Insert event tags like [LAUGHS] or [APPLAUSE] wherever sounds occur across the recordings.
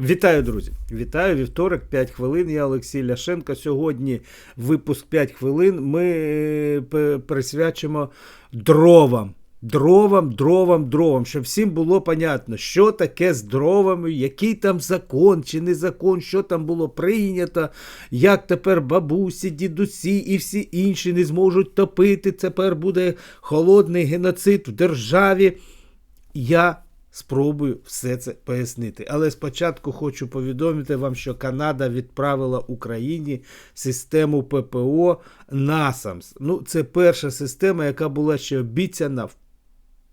Вітаю, друзі! Вітаю вівторок, 5 хвилин. Я Олексій Ляшенко. Сьогодні випуск 5 хвилин. Ми е, присвячимо дровам. Дровам, дровам, дровам, щоб всім було понятно, що таке з дровами, який там закон чи не закон, що там було прийнято, як тепер бабусі, дідусі і всі інші не зможуть топити. Тепер буде холодний геноцид в державі. Я спробую все це пояснити. Але спочатку хочу повідомити вам, що Канада відправила Україні систему ППО NASAMS. Ну, це перша система, яка була ще обіцяна в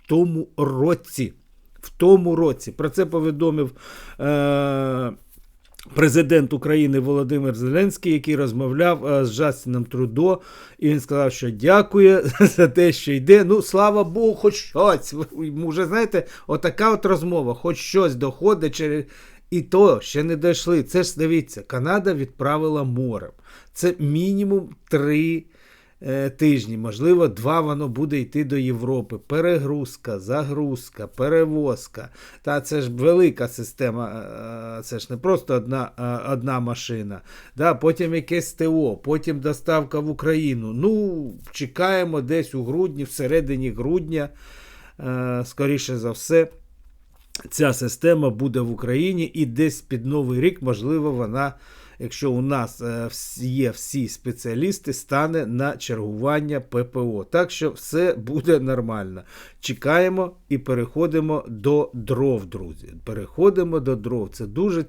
тому році. В тому році. Про це повідомив. Е- Президент України Володимир Зеленський, який розмовляв е, з Джастіном Трудо, і він сказав, що дякує [LAUGHS] за те, що йде. Ну, слава Богу, хоч щось. [LAUGHS] Вже знаєте, отака от розмова, хоч щось доходить через. І то ще не дійшли. Це ж дивіться, Канада відправила морем. Це мінімум три тижні, можливо, два воно буде йти до Європи. Перегрузка, загрузка, перевозка. Та це ж велика система, е, це ж не просто одна, е, одна машина. Да, потім якесь ТО, потім доставка в Україну. Ну, чекаємо десь у грудні, всередині грудня, е, скоріше за все. Ця система буде в Україні і десь під Новий рік, можливо, вона, якщо у нас е, є всі спеціалісти, стане на чергування ППО. Так що все буде нормально. Чекаємо і переходимо до дров, друзі. Переходимо до дров. Це дуже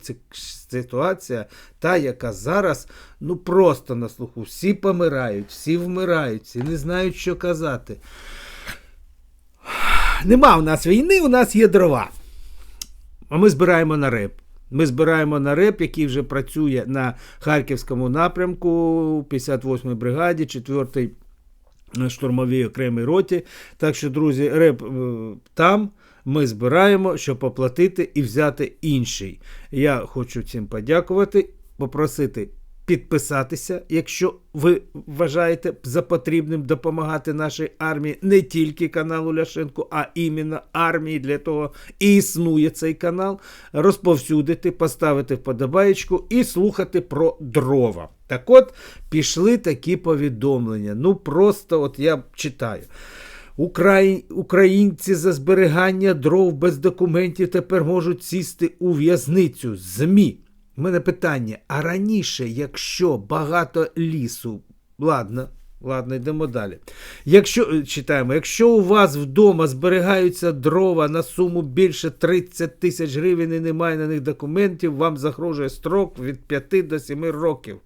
ситуація, та, яка зараз ну просто на слуху. Всі помирають, всі вмирають, всі не знають, що казати. Нема у нас війни, у нас є дрова. А ми збираємо на реп. Ми збираємо на реп, який вже працює на Харківському напрямку, 58-й бригаді, 4-й штурмовій окремій роті. Так що, друзі, реп е, там ми збираємо, щоб оплатити і взяти інший. Я хочу всім подякувати, попросити підписатися, якщо ви вважаєте за потрібним допомагати нашій армії, не тільки каналу Ляшенко, а іменно армії. Для того і існує цей канал. Розповсюдити, поставити вподобаєчку і слухати про дрова. Так от пішли такі повідомлення. Ну просто от я читаю. Украї... Українці за зберігання дров без документів тепер можуть сісти у в'язницю. ЗМІ. У мене питання: а раніше, якщо багато лісу, ладно, ладно, йдемо далі. Якщо е, читаємо, якщо у вас вдома зберігаються дрова на суму більше 30 тисяч гривень і немає на них документів, вам загрожує строк від 5 до 7 років.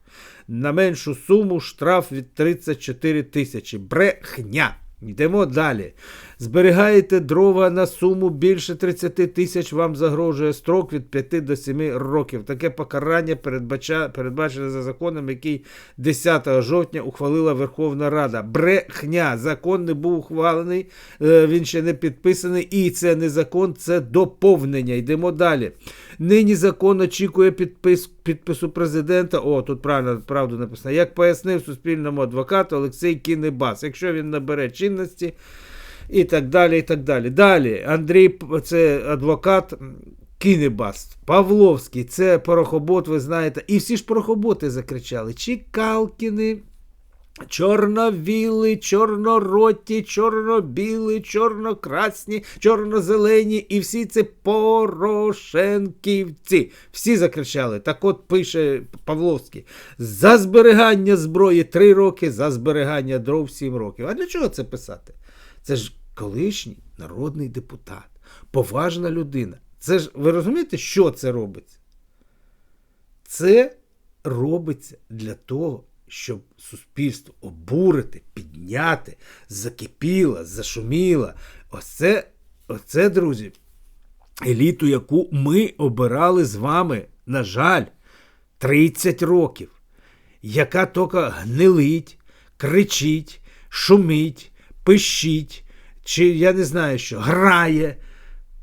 На меншу суму штраф від 34 тисячі. Брехня. Йдемо далі. Зберігаєте дрова на суму більше 30 тисяч, вам загрожує строк від 5 до 7 років. Таке покарання передбачене за законом, який 10 жовтня ухвалила Верховна Рада. Брехня. Закон не був ухвалений, е, він ще не підписаний, і це не закон, це доповнення. Йдемо далі. Нині закон очікує підпис, підпису президента. О, тут правильно правду написано. Як пояснив суспільному адвокату Олексій Кінебас, якщо він набере чинності і так далі. і так Далі, Далі Андрій, це адвокат Кінебаст, Павловський, це порохобот, ви знаєте. І всі ж порохоботи закричали: Чікалкіни. Чорновіли, чорнороті, чорнобіли, чорнокрасні, чорнозелені і всі це порошенківці. Всі закричали. Так от пише Павловський. За зберігання зброї 3 роки, за зберігання дров 7 років. А для чого це писати? Це ж колишній народний депутат, поважна людина. Це ж ви розумієте, що це робиться? Це робиться для того, щоб суспільство обурити, підняти, закипіло, зашуміло. Оце, оце, друзі, еліту, яку ми обирали з вами, на жаль, 30 років, яка тільки гнилить, кричить, шумить, пищить, чи я не знаю що, грає.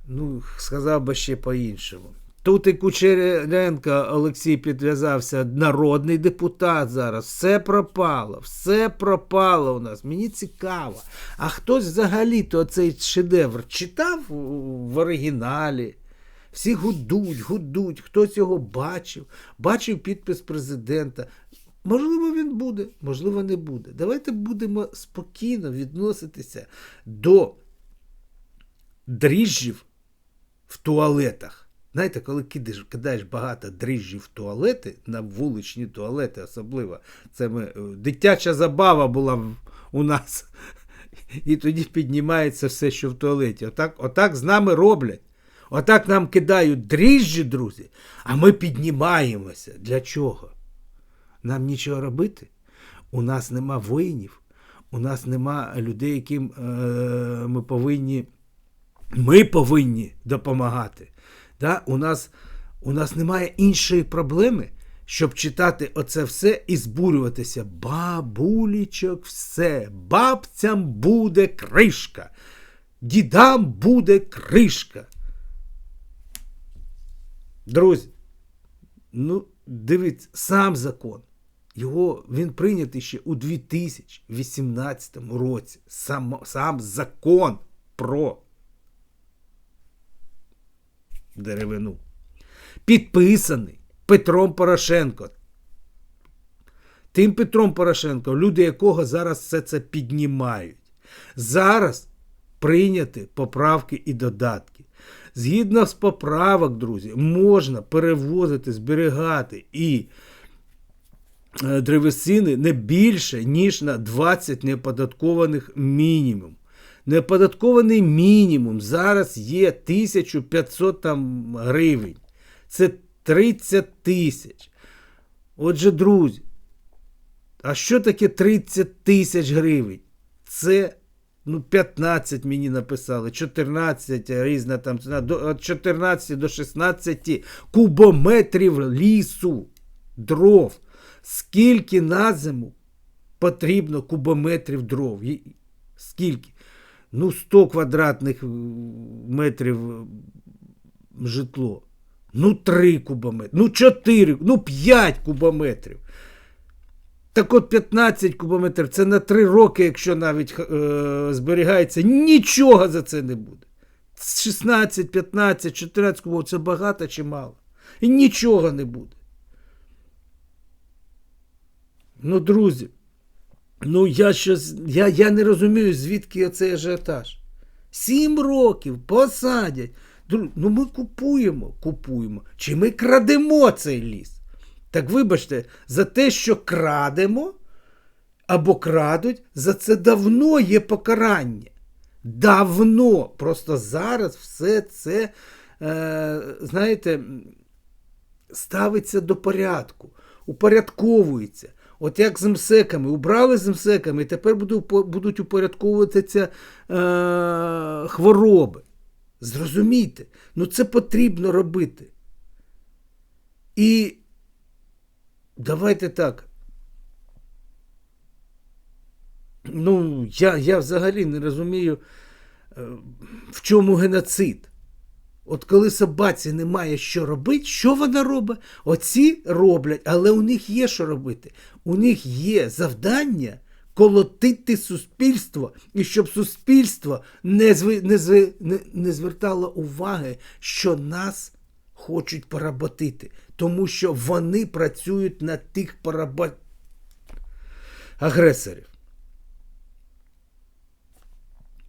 Ну, сказав би ще по-іншому. Тут і Кучеренко Олексій підв'язався, народний депутат зараз. Все пропало, все пропало у нас. Мені цікаво. А хтось взагалі-то цей шедевр читав в оригіналі? Всі гудуть, гудуть, хтось його бачив, бачив підпис президента. Можливо, він буде, можливо, не буде. Давайте будемо спокійно відноситися до дріжджів в туалетах. Знаєте, коли кидаєш, кидаєш багато дріжджів в туалети, на вуличні туалети особливо, це ми, е, дитяча забава була у нас. І тоді піднімається все, що в туалеті. Отак, отак з нами роблять. Отак нам кидають дріжджі, друзі, а ми піднімаємося. Для чого? Нам нічого робити. У нас нема воїнів, у нас нема людей, яким е, ми повинні ми повинні допомагати. Да? У, нас, у нас немає іншої проблеми, щоб читати оце все і збурюватися. Бабулічок, все, бабцям буде кришка, дідам буде кришка. Друзі, ну, дивіться, сам закон. Його він прийнятий ще у 2018 році. Сам, сам закон про деревину. Підписаний Петром Порошенко. Тим Петром Порошенко, люди якого зараз все це піднімають. Зараз прийняті поправки і додатки. Згідно з поправок, друзі, можна перевозити, зберігати і е, древесини не більше, ніж на 20 неоподаткованих мінімум. Неоподаткований мінімум зараз є 1500 там гривень. Це 30 тисяч. Отже, друзі, а що таке 30 тисяч гривень? Це ну, 15 мені написали, 14 різна там ціна, від 14 до 16 кубометрів лісу, дров. Скільки на зиму потрібно кубометрів дров? Скільки? Ну, 100 квадратних метрів житло. Ну, 3 кубометри, ну 4, ну 5 кубометрів. Так от 15 кубометрів це на 3 роки, якщо навіть е, зберігається, нічого за це не буде. 16, 15, 14 кубометрів це багато чи мало. І нічого не буде. Ну, друзі, ну я щось, я, я не розумію, звідки оцей ажіотаж. Сім років посадять. Ну ми купуємо, купуємо. Чи ми крадемо цей ліс? Так вибачте, за те, що крадемо або крадуть, за це давно є покарання. Давно. Просто зараз все це, е, знаєте, ставиться до порядку, упорядковується. От як з МСЕКами, убрали з МСЕКами, і тепер будуть упорядковуватися е, хвороби. Зрозумійте, ну це потрібно робити. І давайте так. Ну, я, я взагалі не розумію, е, в чому геноцид. От коли собаці немає що робити, що вона робить? Оці роблять, але у них є що робити. У них є завдання колотити суспільство, і щоб суспільство не, зви, не, зви, не, звертало уваги, що нас хочуть поработити, тому що вони працюють на тих порабо... агресорів.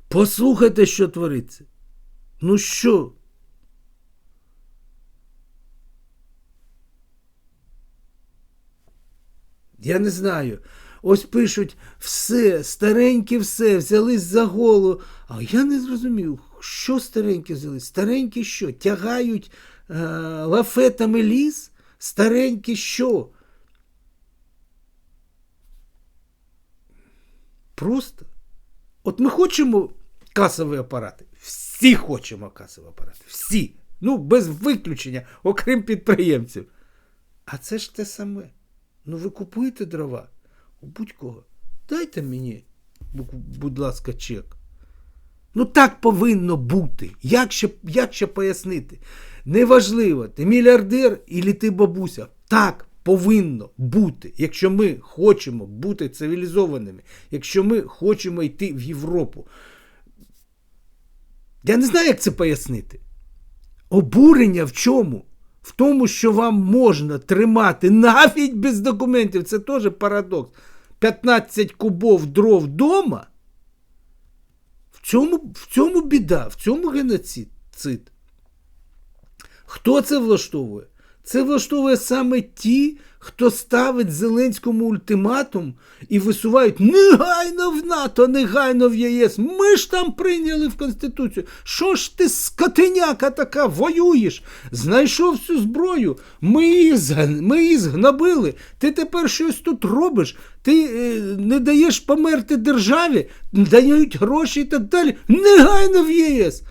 Послухайте, що твориться. Ну що? Я не знаю. Ось пишуть все, старенькі все, взялись за голову. А я не зрозумів, що старенькі взяли? Старенькі що? Тягають е, лафетами ліс? Старенькі що? Просто. От ми хочемо касові апарати. Всі хочемо касові апарати. Всі. Ну, без виключення, окрім підприємців. А це ж те саме. Ну, ви купуєте дрова у будь-кого. Дайте мені, будь ласка, чек. Ну так повинно бути. Як ще, як ще пояснити? Неважливо, ти мільярдер і ти бабуся. Так повинно бути. Якщо ми хочемо бути цивілізованими, якщо ми хочемо йти в Європу. Я не знаю, як це пояснити. Обурення в чому? В тому, що вам можна тримати навіть без документів. Це теж парадокс. 15 кубов дров вдома. В цьому, в цьому біда, в цьому геноцид. Хто це влаштовує? Це влаштовує саме ті, хто ставить Зеленському ультиматум і висувають негайно в НАТО, негайно в єС. Ми ж там прийняли в Конституцію. Що ж ти, скотиняка така, воюєш? Знайшов цю зброю, ми її, ми її згнобили. Ти тепер щось тут робиш. Ти е, не даєш померти державі, дають гроші і так далі. Негайно в ЄС.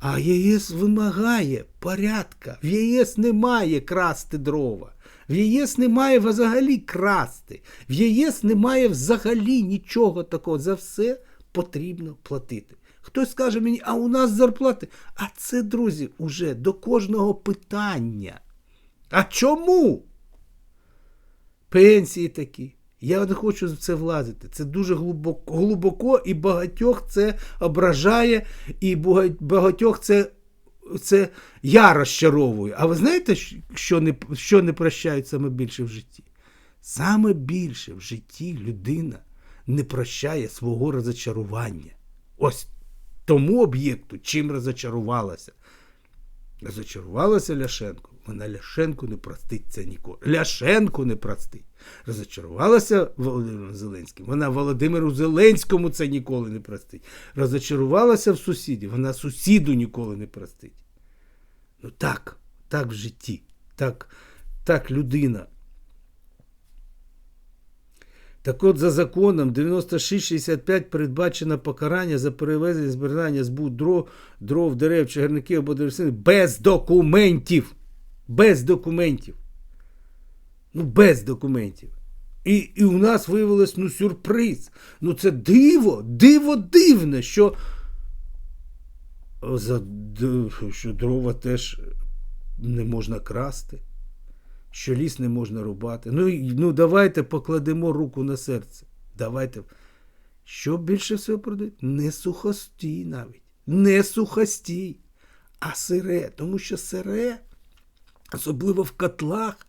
А ЄС вимагає порядка. В ЄС немає красти дрова. В ЄС немає взагалі красти. В ЄС немає взагалі нічого такого. За все потрібно платити. Хтось скаже мені, а у нас зарплати. А це, друзі, уже до кожного питання. А чому? Пенсії такі. Я не хочу в це влазити. Це дуже глибоко, глибоко і багатьох це ображає, і багатьох це, це я розчаровую. А ви знаєте, що не, що не прощають саме більше в житті? Саме більше в житті людина не прощає свого розочарування. Ось тому об'єкту, чим розочарувалася. Розочарувалася Ляшенко. Вона Ляшенку не простить це ніколи. Ляшенку не простить. Розочарувалася Володимиром Зеленським. Вона Володимиру Зеленському це ніколи не простить. Розочарувалася в сусіді. Вона сусіду ніколи не простить. Ну так, так в житті. Так, так людина. Так от за законом 9665 передбачено покарання за перевезення збирання збут дров, дров, дерев, чагарників або деревцин без документів. Без документів. Ну, без документів. І, і у нас виявилось ну, сюрприз. Ну, це диво, диво дивне, що, за, що дрова теж не можна красти що ліс не можна рубати. Ну, ну давайте покладемо руку на серце. Давайте. Що більше всього продають? Не сухостій навіть. Не сухостій, а сире. Тому що сире, особливо в котлах,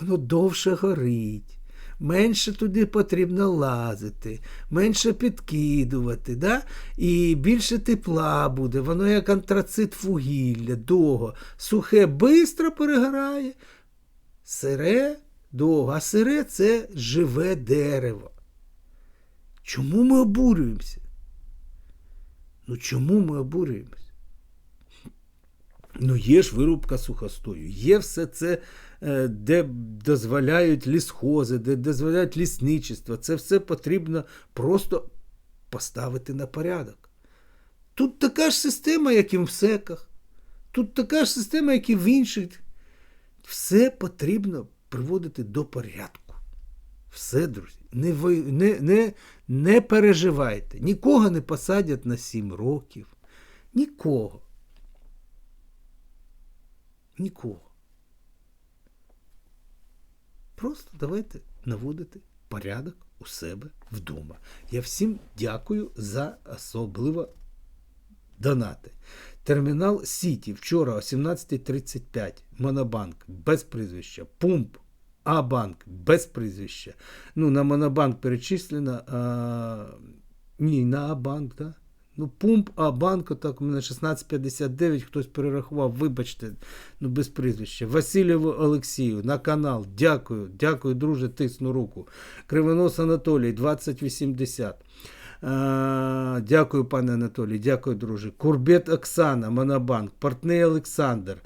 воно довше горить. Менше туди потрібно лазити, менше підкидувати, да? і більше тепла буде, воно як антрацит вугілля, довго. Сухе бистро перегорає, Сире довго, а сире це живе дерево. Чому ми обурюємося? Ну чому ми обурюємося? Ну, є ж вирубка сухостою, є все це, е, де дозволяють лісхози, де дозволяють лісничество. Це все потрібно просто поставити на порядок. Тут така ж система, як і в СЕКах. Тут така ж система, як і в інших все потрібно приводити до порядку. Все, друзі. Не, не, не, не переживайте. Нікого не посадять на 7 років. Нікого. Нікого. Просто давайте наводити порядок у себе вдома. Я всім дякую за особливо донати. Термінал Сіті вчора о 17.35. Монобанк без прізвища. Пумп А-банк без прізвища. Ну, на Монобанк перечислено. А... Ні, на А-банк? Да? Ну, пумп А-банк, так, у мене 1659, хтось перерахував, вибачте, ну без прізвища. Васильєву Олексію на канал. Дякую, дякую, друже, тисну руку. Кривонос Анатолій, 2080. А, Дякую, пане Анатолій, дякую, друже. Курбет Оксана, Монобанк, Портний Олександр,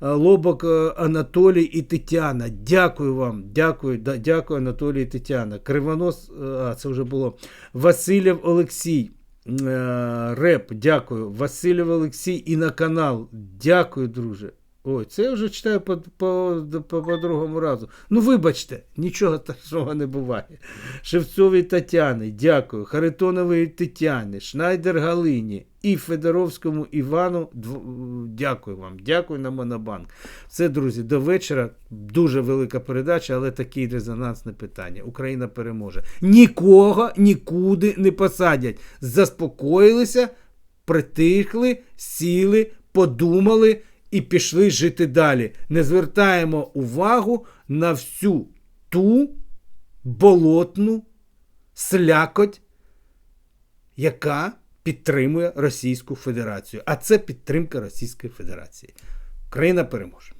Лобок е, Анатолій і Тетяна. Дякую вам. Дякую, дякую, Анатолій і Тетяна. Кривонос, е, а це вже було. Васильєв Олексій. е, Реп, дякую. Васильєв Олексій і на канал. Дякую, друже. Ой, це я вже читаю по, по, по, по другому разу. Ну, вибачте, нічого такого не буває. Шевцовій Тетяни, дякую. Харитоновій Тетяні, Шнайдер Галині і Федоровському Івану. Дякую вам. Дякую на Монобанк. Це, друзі, до вечора. Дуже велика передача, але такий резонансне питання. Україна переможе. Нікого нікуди не посадять. Заспокоїлися, притихли, сіли, подумали і пішли жити далі. Не звертаємо увагу на всю ту болотну слякоть, яка підтримує Російську Федерацію. А це підтримка Російської Федерації. Країна переможе.